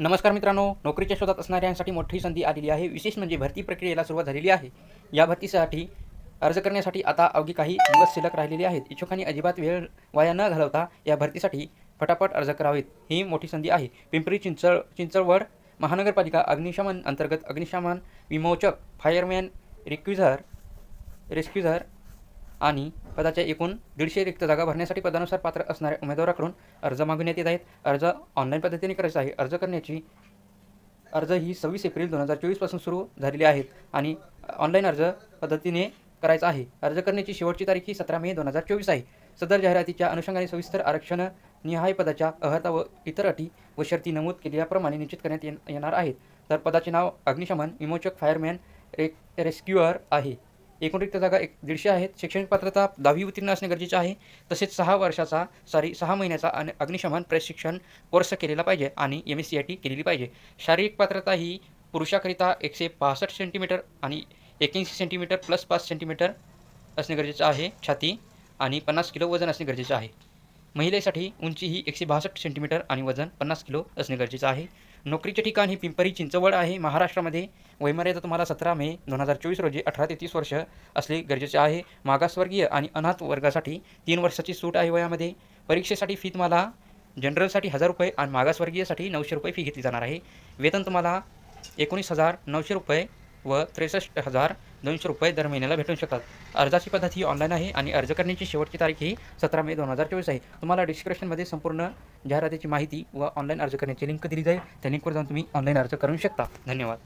नमस्कार मित्रांनो नोकरीच्या शोधात असणाऱ्यांसाठी मोठी संधी आलेली आहे. विशेष म्हणजे भरती प्रक्रियेला सुरुवात झालेली आहे. या भरतीसाठी अर्ज करण्यासाठी आता अवघी काही दिवस शिल्लक राहिलेले आहेत. इच्छुकांनी अजिबात वेळ वाया न घालवता या भरतीसाठी फटाफट अर्ज करावेत. ही मोठी संधी आहे. पिंपरी चिंचळ चिंचवड महानगरपालिका अग्निशमन अंतर्गत अग्निशमन विमोचक फायरमॅन रिक्विझर रेस्क्युझर आणि पदाच्या एकूण दीडशे रिक्त जागा भरण्यासाठी पदानुसार पात्र असणाऱ्या उमेदवाराकडून अर्ज मागविण्यात येत आहेत. अर्ज ऑनलाईन पद्धतीने करायचा आहे. अर्ज करण्याची अर्ज ही सव्वीस एप्रिल दोन हजार चोवीसपासून सुरू झालेली आहेत आणि ऑनलाईन अर्ज पद्धतीने करायचा आहे. अर्ज करण्याची शेवटची तारीख ही सतरा मे दोन हजार चोवीस आहे. सदर जाहिरातीच्या अनुषंगाने सविस्तर आरक्षण निहाय पदाच्या अर्हता व इतर अटी व शर्ती नमूद केल्याप्रमाणे निश्चित करण्यात येणार आहेत. तर पदाचे नाव अग्निशमन विमोचक फायरमॅन रे रेस्क्युअर आहे. एकूण रिक्त जागा एक दीडशे आहेत. शैक्षणिक पात्रता दहावी उत्तीर्ण असणे गरजेचे आहे. तसेच सहा वर्षाचा सॉरी सहा महिन्याचा अन अग्निशमन प्रशिक्षण कोर्स केलेला पाहिजे आणि M S C I T केलेली पाहिजे. शारीरिक पात्रता ही पुरुषाकरिता एकशे पासष्ट सेंटीमीटर आणि एक्याऐंशी सेंटीमीटर प्लस पाच सेंटीमीटर असणे गरजेचं आहे. छाती आणि पन्नास किलो वजन असणे गरजेचं आहे. महिलेसाठी उंची ही एकशे बासष्ट सेंटीमीटर आणि वजन पन्नास किलो असणे गरजेचं आहे. नोकरीचे ठिकाण ही पिंपरी चिंचवड आहे. महाराष्ट्रामध्ये वयमर्यादा तुम्हाला सतरा मे दोन हजार चोवीस रोजी अठरा ते तीस वर्ष असणे गरजेचे आहे. मागासवर्गीय आणि अनाथ वर्गासाठी तीन वर्षाची सूट आहे वयामध्ये. परीक्षेसाठी फी तुम्हाला जनरलसाठी हजार रुपये आणि मागासवर्गीयसाठी नऊशे रुपये फी घेतली जाणार आहे. वेतन तुम्हाला एकोणीस हजार नऊशे रुपये व त्रेसष्ट हजार दोनशे रुपये दर महिन्याला भेटू शकतात. अर्जाची पद्धत ही ऑनलाईन आहे आणि अर्ज करण्याची शेवटची तारीख ही सतरा मे दोन हजार चोवीस आहे. तुम्हाला डिस्क्रिप्शनमध्ये संपूर्ण जाहिरातीची माहिती व ऑनलाईन अर्ज करण्याची लिंक दिली जाईल. त्या लिंकवर जाऊन तुम्ही ऑनलाईन अर्ज करू शकता. धन्यवाद.